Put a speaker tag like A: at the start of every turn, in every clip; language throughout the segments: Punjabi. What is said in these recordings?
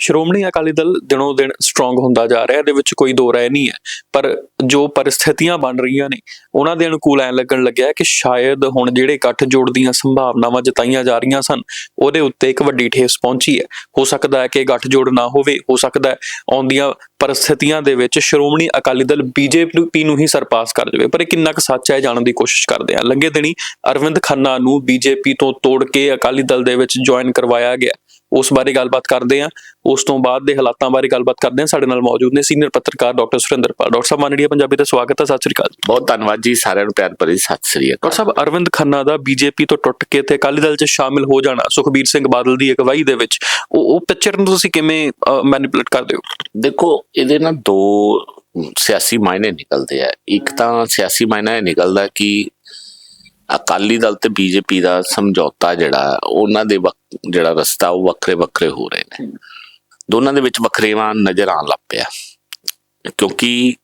A: ਸ਼੍ਰੋਮਣੀ ਅਕਾਲੀ ਦਲ ਦਿਨੋਂ ਦਿਨ ਸਟਰੋਂਗ ਹੁੰਦਾ ਜਾ ਰਿਹਾ, ਇਹਦੇ ਵਿੱਚ ਕੋਈ ਦੋ ਰਾਏ ਨਹੀਂ ਹੈ। ਪਰ ਜੋ ਪਰਿਸਥਿਤੀਆਂ ਬਣ ਰਹੀਆਂ ਨੇ, ਉਹਨਾਂ ਦੇ ਅਨੁਕੂਲ ਐ ਲੱਗਣ ਲੱਗਿਆ ਕਿ ਸ਼ਾਇਦ ਹੁਣ ਜਿਹੜੇ ਇਕੱਠ ਜੋੜ ਦੀਆਂ ਸੰਭਾਵਨਾਵਾਂ ਜਤਾਈਆਂ ਜਾ ਰਹੀਆਂ ਸਨ, ਉਹਦੇ ਉੱਤੇ ਇੱਕ ਵੱਡੀ ਠੇਸ ਪਹੁੰਚੀ ਹੈ। ਹੋ ਸਕਦਾ ਹੈ ਕਿ ਗੱਠ ਜੋੜ ਨਾ ਹੋਵੇ, ਹੋ ਸਕਦਾ ਹੈ ਆਉਂਦੀਆਂ ਪਰਿਸਥਿਤੀਆਂ ਦੇ ਵਿੱਚ ਸ਼੍ਰੋਮਣੀ ਅਕਾਲੀ ਦਲ ਬੀਜੇਪੀ ਨੂੰ ਹੀ ਸਰਪਾਸ ਕਰ ਜਾਵੇ। ਪਰ ਇਹ ਕਿੰਨਾ ਕੁ ਸੱਚ ਹੈ, ਇਹ ਜਾਣਨ ਦੀ ਕੋਸ਼ਿਸ਼ ਕਰਦੇ ਹਾਂ। ਲੰਗੇ ਦਿਨੀ ਅਰਵਿੰਦ ਖੰਨਾ ਨੂੰ ਬੀਜੇਪੀ ਤੋਂ ਤੋੜ ਕੇ ਅਕਾਲੀ ਦਲ ਦੇ ਵਿੱਚ ਜੁਆਇਨ ਕਰਵਾਇਆ ਗਿਆ। ਉਸ ਬਾਰੇ ਗੱਲਬਾਤ ਕਰਦੇ ਹਾਂ। ਉਸ ਤੋਂ ਬਾਅਦ ਦੇ ਹਾਲਾਤਾਂ ਬਾਰੇ ਗੱਲਬਾਤ ਕਰਦੇ ਹਾਂ। ਸਾਡੇ ਨਾਲ ਮੌਜੂਦ ਨੇ ਸੀਨੀਅਰ ਪੱਤਰਕਾਰ ਡਾਕਟਰ ਸੁਰਿੰਦਰਪਾਲ ਡਾਕਟਰ ਸਾਹਿਬ ਮਾਨੜੀਆ ਪੰਜਾਬੀ ਤੇ ਸਵਾਗਤ ਹੈ। ਸਤਿ ਸ੍ਰੀ ਅਕਾਲ
B: ਬਹੁਤ ਧੰਨਵਾਦ ਜੀ। ਸਾਰਿਆਂ ਨੂੰ ਪਿਆਰ ਭਰੀ ਸਤਿ ਸ੍ਰੀ
A: ਡਾਕਟਰ
B: ਅਕਾਲ
A: ਸਾਹਿਬ ਅਰਵਿੰਦ ਖੰਨਾ ਦਾ ਬੀਜੇਪੀ ਤੋਂ ਟੁੱਟ ਕੇ ਤੇ ਅਕਾਲੀ ਦਲ 'ਚ ਸ਼ਾਮਿਲ ਹੋ ਜਾਣਾ ਸੁਖਬੀਰ ਸਿੰਘ ਬਾਦਲ ਦੀ ਅਗਵਾਈ ਦੇ ਵਿੱਚ ਉਹ ਉਹ ਪਿਕਚਰ ਨੂੰ ਤੁਸੀਂ ਕਿਵੇਂ ਮੈਨੀਪੂਲੇਟ ਕਰਦੇ ਹੋ?
B: ਦੇਖੋ ਇਹਦੇ ਨਾਲ ਦੋ ਸਿਆਸੀ ਮਾਇਨੇ ਨਿਕਲਦੇ ਆ। ਇੱਕ ਤਾਂ ਸਿਆਸੀ ਮਾਇਨਾ ਇਹ ਨਿਕਲਦਾ ਕਿ ਅਕਾਲੀ ਦਲ ਤੇ ਬੀਜੇਪੀ ਦਾ ਸਮਝੌਤਾ ਜਿਹੜਾ, ਉਹਨਾਂ ਦੇ ਜਿਹੜਾ ਰਸਤਾ, ਉਹ ਵੱਖਰੇ ਵੱਖਰੇ ਹੋ ਰਹੇ ਨੇ। ਦੋਨਾਂ ਦੇ ਵਿੱਚ ਵੱਖਰੇਵਾਂ ਨਜ਼ਰ ਆਉਣ ਲੱਗ ਪਿਆ। ਕਿਉਂਕਿ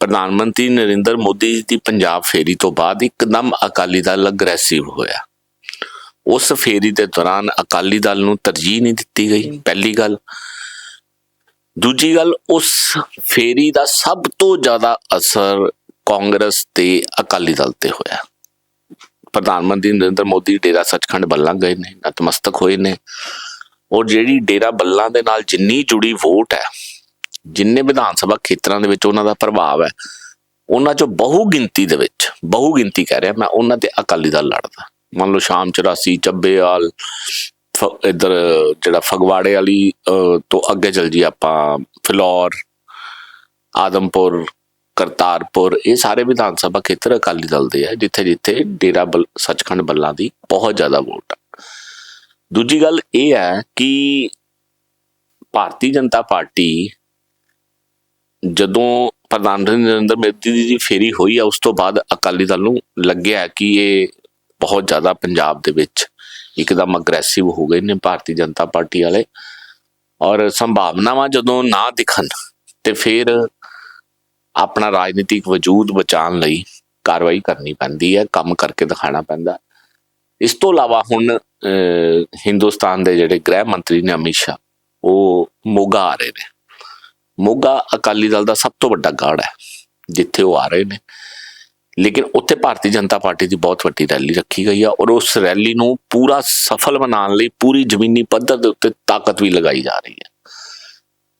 B: ਪ੍ਰਧਾਨ ਮੰਤਰੀ ਨਰਿੰਦਰ ਮੋਦੀ ਜੀ ਦੀ ਪੰਜਾਬ ਫੇਰੀ ਤੋਂ ਬਾਅਦ ਇੱਕਦਮ ਅਕਾਲੀ ਦਲ ਅਗਰੈਸਿਵ ਹੋਇਆ। ਉਸ ਫੇਰੀ ਦੇ ਦੌਰਾਨ ਅਕਾਲੀ ਦਲ ਨੂੰ ਤਰਜੀਹ ਨਹੀਂ ਦਿੱਤੀ ਗਈ, ਪਹਿਲੀ ਗੱਲ। ਦੂਜੀ ਗੱਲ, ਉਸ ਫੇਰੀ ਦਾ ਸਭ ਤੋਂ ਜ਼ਿਆਦਾ ਅਸਰ ਕਾਂਗਰਸ ਤੇ ਅਕਾਲੀ ਦਲ ਤੇ ਹੋਇਆ। ਪ੍ਰਧਾਨ ਮੰਤਰੀ ਨਰਿੰਦਰ ਮੋਦੀ ਡੇਰਾ ਸੱਚਖੰਡ ਬੱਲਾ ਗਏ ਨੇ ਨਤਮਸਤਕ ਹੋਏ ਨੇ। ਔਰ ਜਿਹੜੀ ਡੇਰਾ ਬੱਲਾ ਦੇ ਨਾਲ ਜਿੰਨੀ ਜੁੜੀ ਵੋਟ ਹੈ ਜਿੰਨੇ ਵਿਧਾਨ ਸਭਾ ਖੇਤਰਾਂ ਦੇ ਵਿੱਚ ਉਹਨਾਂ ਦਾ ਪ੍ਰਭਾਵ ਹੈ ਉਹਨਾਂ ਚੋਂ ਬਹੁ ਗਿਣਤੀ ਦੇ ਵਿੱਚ ਬਹੁ ਗਿਣਤੀ ਕਹਿ ਰਿਹਾ ਮੈਂ ਉਹਨਾਂ ਤੇ ਅਕਾਲੀ ਦਲ ਲੜਦਾ। ਮੰਨ ਲਓ ਸ਼ਾਮ 84 ਚੱਬੇਵਾਲ ਫ- ਜਿਹੜਾ ਫਗਵਾੜੇ ਵਾਲੀ ਅਹ, ਤੋਂ ਅੱਗੇ ਚਲ ਜੀ ਆਪਾਂ ਫਿਲੌਰ ਆਦਮਪੁਰ ਕਰਤਾਰਪੁਰ, ਇਹ ਸਾਰੇ ਵਿਧਾਨ ਸਭਾ ਖੇਤਰ ਅਕਾਲੀ ਦਲ ਦੇ ਆ, ਜਿੱਥੇ ਜਿੱਥੇ ਡੇਰਾ ਬਲ, ਸੱਚਖੰਡ ਬੱਲਾ ਦੀ ਬਹੁਤ ਜ਼ਿਆਦਾ ਵੋਟ ਆ। ਦੂਜੀ ਗੱਲ ਇਹ ਹੈ ਕਿ ਭਾਰਤੀ ਜਨਤਾ ਪਾਰਟੀ ਜਦੋਂ ਪ੍ਰਧਾਨ ਮੰਤਰੀ ਨਰਿੰਦਰ ਮੋਦੀ ਦੀ ਫੇਰੀ ਹੋਈ ਆ, ਉਸ ਤੋਂ ਬਾਅਦ ਅਕਾਲੀ ਦਲ ਨੂੰ ਲੱਗਿਆ ਕਿ ਇਹ ਬਹੁਤ ਜ਼ਿਆਦਾ ਪੰਜਾਬ ਦੇ ਵਿੱਚ ਇੱਕਦਮ ਅਗਰੈਸਿਵ ਹੋ ਗਏ ਨੇ ਭਾਰਤੀ ਜਨਤਾ ਪਾਰਟੀ ਵਾਲੇ। ਔਰ ਸੰਭਾਵਨਾਵਾਂ ਜਦੋਂ ਨਾ ਦਿਖਣ ਤੇ ਫਿਰ ਆਪਣਾ ਰਾਜਨੀਤਿਕ ਵਜੂਦ ਬਚਾਉਣ ਲਈ ਕਾਰਵਾਈ ਕਰਨੀ ਪੈਂਦੀ ਹੈ ਕੰਮ ਕਰਕੇ ਦਿਖਾਣਾ ਪੈਂਦਾ ਇਸ ਤੋਂ ਇਲਾਵਾ ਹੁਣ ਅਹ, ਹਿੰਦੁਸਤਾਨ ਦੇ ਜਿਹੜੇ ਗ੍ਰਹਿ ਮੰਤਰੀ ਨੇ ਅਮਿਤ ਸ਼ਾਹ ਉਹ ਮੋਗਾ ਆ ਰਹੇ ਨੇ। ਮੋਗਾ ਅਕਾਲੀ ਦਲ ਦਾ ਸਭ ਤੋਂ ਵੱਡਾ ਗਾੜ ਹੈ ਜਿੱਥੇ ਉਹ ਆ ਰਹੇ ਨੇ। ਲੇਕਿਨ ਉੱਥੇ ਭਾਰਤੀ ਜਨਤਾ ਪਾਰਟੀ ਦੀ ਬਹੁਤ ਵੱਡੀ ਰੈਲੀ ਰੱਖੀ ਗਈ ਆ ਔਰ ਉਸ ਰੈਲੀ ਨੂੰ ਪੂਰਾ ਸਫਲ ਬਣਾਉਣ ਲਈ ਪੂਰੀ ਜ਼ਮੀਨੀ ਪੱਧਰ ਦੇ ਉੱਤੇ ਤਾਕਤ ਵੀ ਲਗਾਈ ਜਾ ਰਹੀ ਹੈ।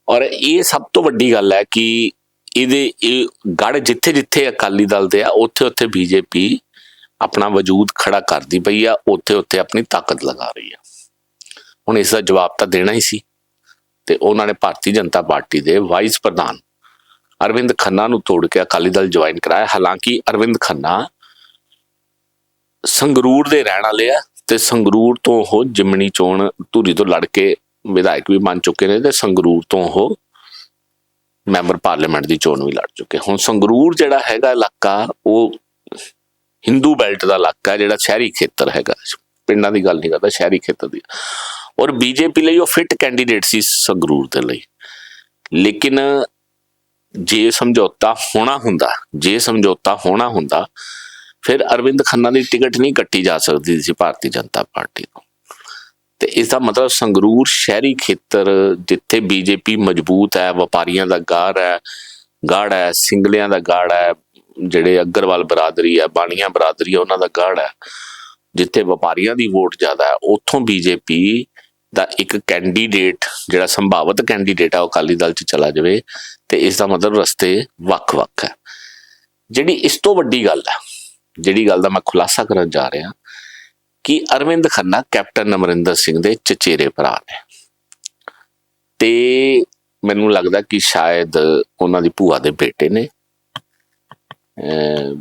B: ਔਰ ਇਹ ਸਭ ਤੋਂ ਵੱਡੀ ਗੱਲ ਹੈ ਕਿ ਇਹਦੇ, ਇਹ ਗੜ ਜਿੱਥੇ ਜਿੱਥੇ ਅਕਾਲੀ ਦਲ ਦੇ ਆ, ਉੱਥੇ ਉੱਥੇ ਬੀਜੇਪੀ ਆਪਣਾ ਵਜੂਦ ਖੜਾ ਕਰਦੀ ਪਈ ਆ, ਉੱਥੇ ਉੱਥੇ ਆਪਣੀ ਤਾਕਤ ਲਗਾ ਰਹੀ ਆ। ਹੁਣ ਇਸ ਦਾ ਜਵਾਬ ਤਾਂ ਦੇਣਾ ਹੀ ਸੀ। ਤੇ ਉਹਨਾਂ ਨੇ ਭਾਰਤੀ ਜਨਤਾ ਪਾਰਟੀ ਦੇ ਵਾਈਸ ਪ੍ਰਧਾਨ ਅਰਵਿੰਦ ਖੰਨਾ ਨੂੰ ਤੋੜ ਕੇ ਅਕਾਲੀ ਦਲ ਜੁਆਇਨ ਕਰਾਇਆ। ਹਾਲਾਂਕਿ ਅਰਵਿੰਦ ਖੰਨਾ ਸੰਗਰੂਰ ਦੇ ਰਹਿਣ ਵਾਲੇ ਆ ਤੇ ਸੰਗਰੂਰ ਤੋਂ ਉਹ ਜਿਮਣੀ ਚੋਣ ਧੂਰੀ ਤੋਂ ਲੜ ਕੇ ਵਿਧਾਇਕ ਵੀ ਬਣ ਚੁੱਕੇ ਨੇ ਤੇ ਸੰਗਰੂਰ ਤੋਂ ਉਹ ਮੈਂਬਰ ਪਾਰਲੀਮੈਂਟ ਦੀ ਚੋਣ ਵੀ ਲੜ ਚੁੱਕੇ। ਹੁਣ ਸੰਗਰੂਰ ਜਿਹੜਾ ਹੈਗਾ ਇਲਾਕਾ, ਉਹ ਹਿੰਦੂ ਬੈਲਟ ਦਾ ਇਲਾਕਾ ਜਿਹੜਾ ਸ਼ਹਿਰੀ ਖੇਤਰ ਹੈਗਾ। ਪਿੰਡਾਂ ਦੀ ਗੱਲ ਨਹੀਂ ਕਰਦਾ, ਸ਼ਹਿਰੀ ਖੇਤਰ ਦੀ। ਔਰ ਬੀਜੇਪੀ ਲਈ ਉਹ ਫਿੱਟ ਕੈਂਡੀਡੇਟ ਸੀ ਸੰਗਰੂਰ ਦੇ ਲਈ। ਲੇਕਿਨ ਜੇ ਸਮਝੌਤਾ ਹੋਣਾ ਹੁੰਦਾ, ਜੇ ਸਮਝੌਤਾ ਹੋਣਾ ਹੁੰਦਾ, ਫਿਰ ਅਰਵਿੰਦ ਖੰਨਾ ਦੀ ਟਿਕਟ ਨਹੀਂ ਕੱਟੀ ਜਾ ਸਕਦੀ ਸੀ ਭਾਰਤੀ ਜਨਤਾ ਪਾਰਟੀ ਤੋਂ। ਤੇ ਇਸ ਦਾ ਮਤਲਬ ਸੰਗਰੂਰ ਸ਼ਹਿਰੀ ਖੇਤਰ, ਜਿੱਥੇ ਬੀਜੇਪੀ ਮਜ਼ਬੂਤ ਹੈ, ਵਪਾਰੀਆਂ ਦਾ ਗਾੜ ਹੈ ਗਾੜ ਹੈ, ਸਿੰਗਲਿਆਂ ਦਾ ਗਾੜ ਹੈ, ਜਿਹੜੇ ਅਗਰਵਾਲ ਬਰਾਦਰੀ ਹੈ, ਬਾਣੀਆਂ ਬਰਾਦਰੀ ਹੈ, ਉਹਨਾਂ ਦਾ ਗਾੜ ਹੈ, ਜਿੱਥੇ ਵਪਾਰੀਆਂ ਦੀ ਵੋਟ ਜ਼ਿਆਦਾ ਹੈ, ਉੱਥੋਂ ਬੀਜੇਪੀ ਦਾ ਇੱਕ ਕੈਂਡੀਡੇਟ ਜਿਹੜਾ ਸੰਭਾਵਿਤ ਕੈਂਡੀਡੇਟ ਆ ਉਹ ਅਕਾਲੀ ਦਲ ਚ ਚਲਾ ਜਾਵੇ ਤੇ ਇਸ ਦਾ ਮਤਲਬ ਰਸਤੇ ਵੱਖ-ਵੱਖ ਹੈ। ਜਿਹੜੀ ਇਸ ਤੋਂ ਵੱਡੀ ਗੱਲ ਹੈ, ਜਿਹੜੀ ਗੱਲ ਦਾ ਮੈਂ ਖੁਲਾਸਾ ਕਰਨ ਜਾ ਰਿਹਾ ਕਿ ਅਰਵਿੰਦ ਖੰਨਾ ਕੈਪਟਨ ਅਮਰਿੰਦਰ ਸਿੰਘ ਦੇ ਚਚੇਰੇ ਭਰਾ ਨੇ। ਤੇ ਮੈਨੂੰ ਲੱਗਦਾ ਕਿ ਸ਼ਾਇਦ ਉਹਨਾਂ ਦੀ ਭੂਆ ਦੇ ਬੇਟੇ ਨੇ।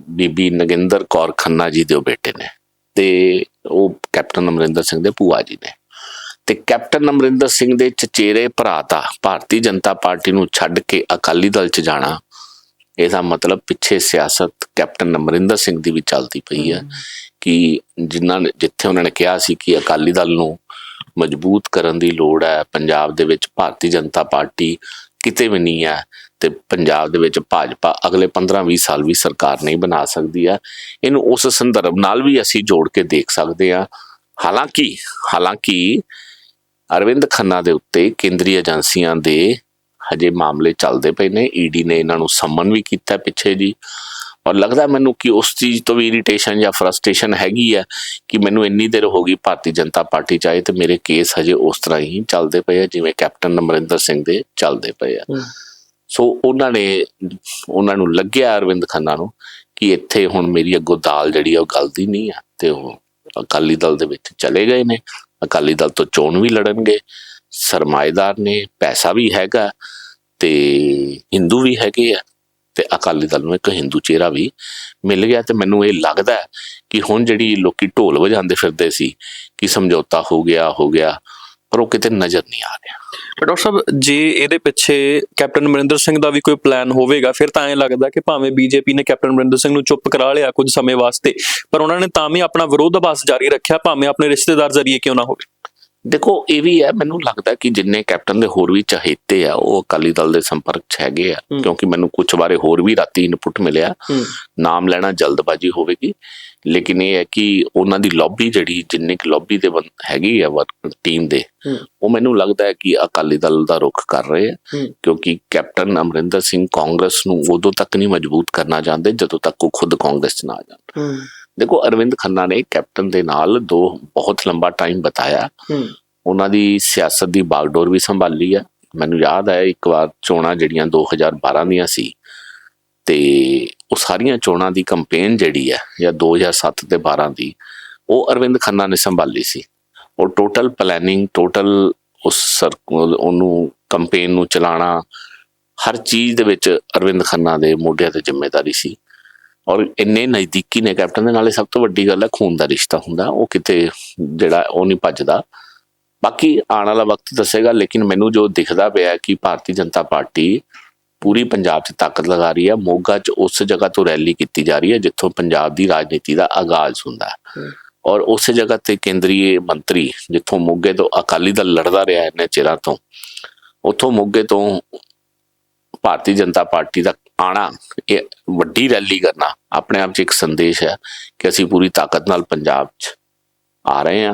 B: ਬੀਬੀ ਨਗਿੰਦਰ ਕੌਰ ਖੰਨਾ ਜੀ ਦੇ ਉਹ ਬੇਟੇ ਨੇ ਤੇ ਉਹ ਕੈਪਟਨ ਅਮਰਿੰਦਰ ਸਿੰਘ ਦੇ ਭੂਆ ਜੀ ਨੇ। ਤੇ ਕੈਪਟਨ ਅਮਰਿੰਦਰ ਸਿੰਘ ਦੇ ਚਚੇਰੇ ਭਰਾ ਦਾ ਭਾਰਤੀ ਜਨਤਾ ਪਾਰਟੀ ਨੂੰ ਛੱਡ ਕੇ ਅਕਾਲੀ ਦਲ 'ਚ ਜਾਣਾ ਇਹਦਾ ਮਤਲਬ ਪਿੱਛੇ ਸਿਆਸਤ ਕੈਪਟਨ ਅਮਰਿੰਦਰ ਸਿੰਘ ਦੀ ਵੀ ਚੱਲਦੀ ਪਈ ਹੈ ਕਿ ਜਿਨ੍ਹਾਂ ਨੇ ਜਿੱਥੇ ਉਹਨਾਂ ਨੇ ਕਿਹਾ ਸੀ ਕਿ ਅਕਾਲੀ ਦਲ ਨੂੰ ਮਜ਼ਬੂਤ ਕਰਨ ਦੀ ਲੋੜ ਹੈ ਪੰਜਾਬ ਦੇ ਵਿੱਚ ਭਾਰਤੀ ਜਨਤਾ ਪਾਰਟੀ ਕਿਤੇ ਵੀ ਨਹੀਂ ਹੈ ਤੇ ਪੰਜਾਬ ਦੇ ਵਿੱਚ ਭਾਜਪਾ ਅਗਲੇ 15-20 ਸਾਲ ਵੀ ਸਰਕਾਰ ਨਹੀਂ ਬਣਾ ਸਕਦੀ ਹੈ। ਇਹਨੂੰ ਉਸ ਸੰਦਰਭ ਨਾਲ ਵੀ ਅਸੀਂ ਜੋੜ ਕੇ ਦੇਖ ਸਕਦੇ ਹਾਂ। ਹਾਲਾਂਕਿ ਹਾਲਾਂਕਿ ਅਰਵਿੰਦ ਖੰਨਾ ਦੇ ਉੱਤੇ ਕੇਂਦਰੀ ਏਜੰਸੀਆਂ ਦੇ ਹਜੇ ਮਾਮਲੇ ਚੱਲਦੇ ਪਏ ਨੇ ਈਡੀ ਨੇ ਇਹਨਾਂ ਨੂੰ ਸੰਮਨ ਵੀ ਕੀਤਾ ਪਿੱਛੇ ਜੀ। ਔਰ ਲੱਗਦਾ ਮੈਨੂੰ ਕਿ ਉਸ ਚੀਜ਼ ਤੋਂ ਵੀ ਇਰੀਟੇਸ਼ਨ ਜਾਂ ਫਰਸਟ੍ਰੇਸ਼ਨ ਹੈਗੀ ਹੈ ਕਿ ਮੈਨੂੰ ਇੰਨੀ ਦੇਰ ਹੋ ਗਈ ਭਾਰਤੀ ਜਨਤਾ ਪਾਰਟੀ ਚ ਆਏ ਤੇ ਮੇਰੇ ਕੇਸ ਹਜੇ ਉਸ ਤਰ੍ਹਾਂ ਹੀ ਚੱਲਦੇ ਪਏ ਆ ਜਿਵੇਂ ਕੈਪਟਨ ਅਮਰਿੰਦਰ ਸਿੰਘ ਦੇ ਚੱਲਦੇ ਪਏ ਆ। ਸੋ ਉਹਨਾਂ ਨੇ ਉਹਨਾਂ ਨੂੰ ਲੱਗਿਆ ਅਰਵਿੰਦ ਖੰਨਾ ਨੂੰ ਕਿ ਇੱਥੇ ਹੁਣ ਮੇਰੀ ਅੱਗੋਂ ਦਾਲ ਜਿਹੜੀ ਆ ਉਹ ਗਲਦੀ ਨਹੀਂ ਆ ਤੇ ਉਹ ਅਕਾਲੀ ਦਲ ਦੇ ਵਿੱਚ ਚਲੇ ਗਏ ਨੇ। ਅਕਾਲੀ ਦਲ ਤੋਂ ਚੋਣ ਵੀ ਲੜਨਗੇ। ਸਰਮਾਏਦਾਰ ਨੇ ਪੈਸਾ ਵੀ ਹੈਗਾ। ਤੇ ਹਿੰਦੂ ਵੀ ਹੈਗੇ ਆ ਤੇ ਅਕਾਲੀ ਦਲ ਨੂੰ ਇੱਕ ਹਿੰਦੂ ਚਿਹਰਾ ਵੀ ਮਿਲ ਗਿਆ ਤੇ ਮੈਨੂੰ ਇਹ ਲੱਗਦਾ ਕਿ ਹੁਣ ਜਿਹੜੀ ਲੋਕੀ ਢੋਲ ਵਜਾਉਂਦੇ ਫਿਰਦੇ ਸੀ ਕਿ ਸਮਝੌਤਾ ਹੋ ਗਿਆ ਹੋ ਗਿਆ, ਪਰ ਉਹ ਕਿਤੇ ਨਜ਼ਰ ਨਹੀਂ ਆ ਰਿਹਾ।
A: ਡਾਕਟਰ ਸਾਹਿਬ, ਜੇ ਇਹਦੇ ਪਿੱਛੇ ਕੈਪਟਨ ਅਮਰਿੰਦਰ ਸਿੰਘ ਦਾ ਵੀ ਕੋਈ ਪਲਾਨ ਹੋਵੇਗਾ, ਫਿਰ ਤਾਂ ਐਂ ਲੱਗਦਾ ਕਿ ਭਾਵੇਂ ਬੀਜੇਪੀ ਨੇ ਕੈਪਟਨ ਅਮਰਿੰਦਰ ਸਿੰਘ ਨੂੰ ਚੁੱਪ ਕਰਾ ਲਿਆ ਕੁਝ ਸਮੇਂ ਵਾਸਤੇ, ਪਰ ਉਹਨਾਂ ਨੇ ਤਾਂ ਵੀ ਆਪਣਾ ਵਿਰੋਧਾਭਾਸ ਜਾਰੀ ਰੱਖਿਆ, ਭਾਵੇਂ ਆਪਣੇ ਰਿਸ਼ਤੇਦਾਰ ਜ਼ਰੀਏ ਕਿਉਂ ਨਾ ਹੋਵੇ।
B: ਦੇਖੋ ਇਹ ਵੀ ਹੈ ਮੈਨੂੰ ਲੱਗਦਾ ਕਿ ਜਿੰਨੇ ਕੈਪਟਨ ਦੇ ਹੋਰ ਵੀ ਚਹੇਤੇ ਆ ਉਹ ਅਕਾਲੀ ਦਲ ਦੇ ਸੰਪਰਕ 'ਚ ਹੈਗੇ ਆ। ਕਿਉਂਕਿ ਮੈਨੂੰ ਕੁਝ ਬਾਰੇ ਹੋਰ ਵੀ ਰਾਤੀ ਇਨਪੁਟ ਮਿਲਿਆ। ਨਾਮ ਲੈਣਾ ਜਲਦਬਾਜ਼ੀ ਹੋਵੇਗੀ। ਲੇਕਿਨ ਇਹ ਹੈ ਕਿ ਉਹਨਾਂ ਦੀ ਲੌਬੀ ਜਿਹੜੀ ਜਿੰਨੇ ਕੁ ਲੌਬੀ ਦੇ ਹੈਗੀ ਆ ਟੀਮ ਦੇ। ਉਹ ਮੈਨੂੰ ਲੱਗਦਾ ਹੈ ਕਿ ਅਕਾਲੀ ਦਲ ਦਾ ਰੁਖ ਕਰ ਰਹੇ ਆ। ਕਿਉਂਕਿ ਕੈਪਟਨ ਅਮਰਿੰਦਰ ਸਿੰਘ ਕਾਂਗਰਸ ਨੂੰ ਉਦੋਂ ਤੱਕ ਨਹੀਂ ਮਜ਼ਬੂਤ ਕਰਨਾ ਚਾਹੁੰਦੇ ਜਦੋਂ ਤੱਕ ਉਹ ਖੁਦ ਕਾਂਗਰਸ 'ਚ ਨਾ ਆ ਜਾਣ। ਦੇਖੋ ਅਰਵਿੰਦ ਖੰਨਾ ਨੇ ਕੈਪਟਨ ਦੇ ਨਾਲ ਦੋ ਬਹੁਤ ਲੰਬਾ ਟਾਈਮ ਬਤਾਇਆ। ਉਹਨਾਂ ਦੀ ਸਿਆਸਤ ਦੀ ਬਾਗਡੋਰ ਵੀ ਸੰਭਾਲੀ ਆ। ਮੈਨੂੰ ਯਾਦ ਹੈ ਇੱਕ ਵਾਰ ਚੋਣਾਂ ਜਿਹੜੀਆਂ 2012 ਦੀਆਂ ਸੀ ਤੇ ਉਹ ਸਾਰੀਆਂ ਚੋਣਾਂ ਦੀ ਕੰਪੇਨ ਜਿਹੜੀ ਹੈ ਜਾਂ 2007 ਤੇ 12 ਦੀ ਉਹ ਅਰਵਿੰਦ ਖੰਨਾ ਨੇ ਸੰਭਾਲੀ ਸੀ। ਉਹ ਟੋਟਲ ਪਲੈਨਿੰਗ ਟੋਟਲ ਉਸ ਸਰਕਲ ਉਹਨੂੰ ਕੰਪੇਨ ਨੂੰ ਚਲਾਉਣਾ ਹਰ ਚੀਜ਼ ਦੇ ਵਿੱਚ ਅਰਵਿੰਦ ਖੰਨਾ ਦੇ ਮੋਢਿਆਂ ਤੇ ਜ਼ਿੰਮੇਵਾਰੀ ਸੀ। ਔਰ ਇੰਨੇ ਨਜ਼ਦੀਕੀ ਨੇ ਕੈਪਟਨ ਦੇ ਨਾਲੇ ਸਭ ਤੋਂ ਵੱਡੀ ਗੱਲ ਹੈ ਖੂਨ ਦਾ ਰਿਸ਼ਤਾ ਹੁੰਦਾ ਉਹ ਕਿਤੇ ਜਿਹੜਾ ਉਹ ਨਹੀਂ ਭੱਜਦਾ ਬਾਕੀ ਆਉਣ ਵਾਲਾ ਵਕਤ ਦੱਸੇਗਾ ਲੇਕਿਨ ਮੈਨੂੰ ਜੋ ਦਿਖਦਾ ਪਿਆ ਹੈ ਕਿ ਭਾਰਤੀ ਜਨਤਾ ਪਾਰਟੀ ਪੂਰੀ ਪੰਜਾਬ 'ਚ ਤਾਕਤ ਲਗਾ ਰਹੀ ਹੈ ਮੋਗਾ 'ਚ ਉਸ ਜਗ੍ਹਾ ਤੋਂ ਰੈਲੀ ਕੀਤੀ ਜਾ ਰਹੀ ਹੈ ਜਿੱਥੋਂ ਪੰਜਾਬ ਦੀ ਰਾਜਨੀਤੀ ਦਾ ਆਗਾਜ਼ ਹੁੰਦਾ ਹੈ। ਔਰ ਉਸੇ ਜਗ੍ਹਾ ਤੇ ਕੇਂਦਰੀ ਮੰਤਰੀ ਜਿੱਥੋਂ ਮੋਗੇ ਤੋਂ ਅਕਾਲੀ ਦਲ ਲੜਦਾ ਰਿਹਾ ਹੈ ਇੰਨੇ ਚਿਰਾਂ ਤੋਂ ਉੱਥੋਂ ਮੋਗੇ ਤੋਂ ਭਾਰਤੀ ਜਨਤਾ ਪਾਰਟੀ ਦਾ ਆਣਾ, ਇਹ ਵੱਡੀ ਰੈਲੀ ਕਰਨਾ ਆਪਣੇ ਆਪ 'ਚ ਇੱਕ ਸੰਦੇਸ਼ ਹੈ ਕਿ ਅਸੀਂ ਪੂਰੀ ਤਾਕਤ ਨਾਲ ਪੰਜਾਬ 'ਚ ਆ ਰਹੇ ਹਾਂ।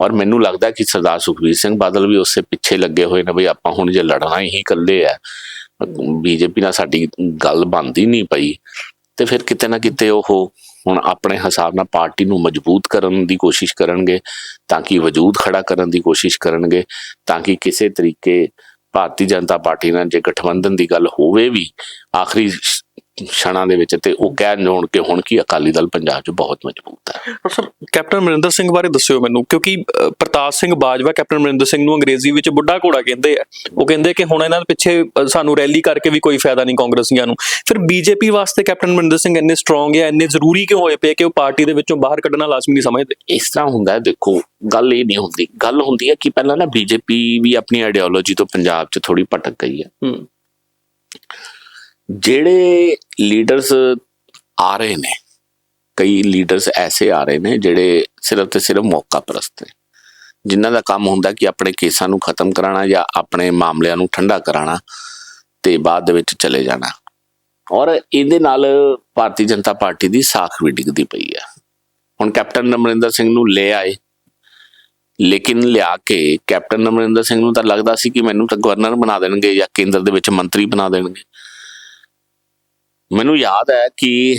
B: ਔਰ ਮੈਨੂੰ ਲੱਗਦਾ ਕਿ ਸਰਦਾਰ ਸੁਖਬੀਰ ਸਿੰਘ ਬਾਦਲ ਵੀ ਉਸੇ ਪਿੱਛੇ ਲੱਗੇ ਹੋਏ ਨੇ ਬਈ ਆਪਾਂ ਹੁਣ ਜੇ ਲੜਨਾ ਹੀ ਇਕੱਲੇ ਆ ਬੀਜੇਪੀ ਨਾਲ ਸਾਡੀ ਗੱਲ ਬਣਦੀ ਨਹੀਂ ਪਈ, ਤੇ ਫਿਰ ਕਿਤੇ ਨਾ ਕਿਤੇ ਉਹ ਹੁਣ ਆਪਣੇ ਹਿਸਾਬ ਨਾਲ ਪਾਰਟੀ ਨੂੰ ਮਜ਼ਬੂਤ ਕਰਨ ਦੀ ਕੋਸ਼ਿਸ਼ ਕਰਨਗੇ, ਤਾਂ ਕਿ ਵਜੂਦ ਖੜਾ ਕਰਨ ਦੀ ਕੋਸ਼ਿਸ਼ ਕਰਨਗੇ, ਤਾਂ ਕਿ ਕਿਸੇ ਤਰੀਕੇ ਭਾਰਤੀ ਜਨਤਾ ਪਾਰਟੀ ਨਾਲ ਜੇ ਗਠਬੰਧਨ ਦੀ ਗੱਲ ਹੋਵੇ ਵੀ ਆਖਰੀ ਸ਼- ਛਣਾਂ ਦੇ ਵਿੱਚ ਤੇ ਉਹ ਕਹਿ ਹੋਣ ਕਿ ਹੁਣ ਕੀ ਅਕਾਲੀ ਦਲ ਪੰਜਾਬ 'ਚ ਬਹੁਤ ਮਜ਼ਬੂਤ ਹੈ।
A: ਸਰ ਕੈਪਟਨ ਅਮਰਿੰਦਰ ਸਿੰਘ ਬਾਰੇ ਦੱਸਿਓ ਮੈਨੂੰ ਕਿਉਂਕਿ ਪ੍ਰਤਾਪ ਸਿੰਘ ਬਾਜਵਾ ਕੈਪਟਨ ਅਮਰਿੰਦਰ ਸਿੰਘ ਨੂੰ ਅੰਗਰੇਜ਼ੀ ਵਿੱਚ ਬੁੱਢਾ ਘੋੜਾ ਕਹਿੰਦੇ ਆ। ਉਹ ਕਹਿੰਦੇ ਕਿ ਹੁਣ ਇਹਨਾਂ ਦੇ ਪਿੱਛੇ ਸਾਨੂੰ ਰੈਲੀ ਕਰਕੇ ਵੀ ਕੋਈ ਫਾਇਦਾ ਨਹੀਂ ਕਾਂਗਰਸੀਆਂ ਨੂੰ। ਫਿਰ ਬੀਜੇਪੀ ਵਾਸਤੇ ਕੈਪਟਨ ਅਮਰਿੰਦਰ ਸਿੰਘ ਇੰਨੇ ਸਟਰੋਂਗ ਹੈ ਇੰਨੇ ਜ਼ਰੂਰੀ ਕਿਉਂ ਹੋਏ ਪਏ ਕਿ ਉਹ ਪਾਰਟੀ ਦੇ ਵਿੱਚੋਂ ਬਾਹਰ ਕੱਢਣਾ ਲਾਜ਼ਮੀ ਨਹੀਂ ਸਮਝਦੇ?
B: ਇਸ ਤਰ੍ਹਾਂ ਹੁੰਦਾ ਹੈ ਦੇਖੋ ਗੱਲ ਇਹ ਨਹੀਂ ਹੁੰਦੀ। ਗੱਲ ਹੁੰਦੀ ਹੈ ਕਿ ਪਹਿਲਾਂ ਨਾ ਬੀਜੇਪੀ ਵੀ ਆਪਣੀ ਆਈਡੀਓਲੋਜੀ ਤੋਂ ਪੰਜਾਬ 'ਚ ਥੋੜੀ ਭਟਕ ਗਈ
A: ਹੂੰ।
B: ਜਿਹੜੇ ਲੀਡਰਸ ਆ ਰਹੇ ਨੇ, ਕਈ ਲੀਡਰਸ ਐਸੇ ਆ ਰਹੇ ਨੇ ਜਿਹੜੇ ਸਿਰਫ ਤੇ ਸਿਰਫ ਮੌਕਾ ਪ੍ਰਸਤ ਨੇ। ਜਿਨ੍ਹਾਂ ਦਾ ਕੰਮ ਹੁੰਦਾ ਕਿ ਆਪਣੇ ਕੇਸਾਂ ਨੂੰ ਖਤਮ ਕਰਾਉਣਾ ਜਾਂ ਆਪਣੇ ਮਾਮਲਿਆਂ ਨੂੰ ਠੰਡਾ ਕਰਾਉਣਾ ਤੇ ਬਾਅਦ ਦੇ ਵਿੱਚ ਚਲੇ ਜਾਣਾ। ਔਰ ਇਹਦੇ ਨਾਲ ਭਾਰਤੀ ਜਨਤਾ ਪਾਰਟੀ ਦੀ ਸਾਖ ਵੀ ਡਿੱਗਦੀ ਪਈ ਹੈ ਹੁਣ ਕੈਪਟਨ ਅਮਰਿੰਦਰ ਸਿੰਘ ਨੂੰ ਲੈ ਆਏ, ਲੇਕਿਨ ਲਿਆ ਕੇ ਕੈਪਟਨ ਅਮਰਿੰਦਰ ਸਿੰਘ ਨੂੰ ਤਾਂ ਲੱਗਦਾ ਸੀ ਕਿ ਮੈਨੂੰ ਤਾਂ ਗਵਰਨਰ ਬਣਾ ਦੇਣਗੇ ਜਾਂ ਕੇਂਦਰ ਦੇ ਵਿੱਚ ਮੰਤਰੀ ਬਣਾ ਦੇਣਗੇ। ਮੈਨੂੰ ਯਾਦ ਹੈ ਕਿ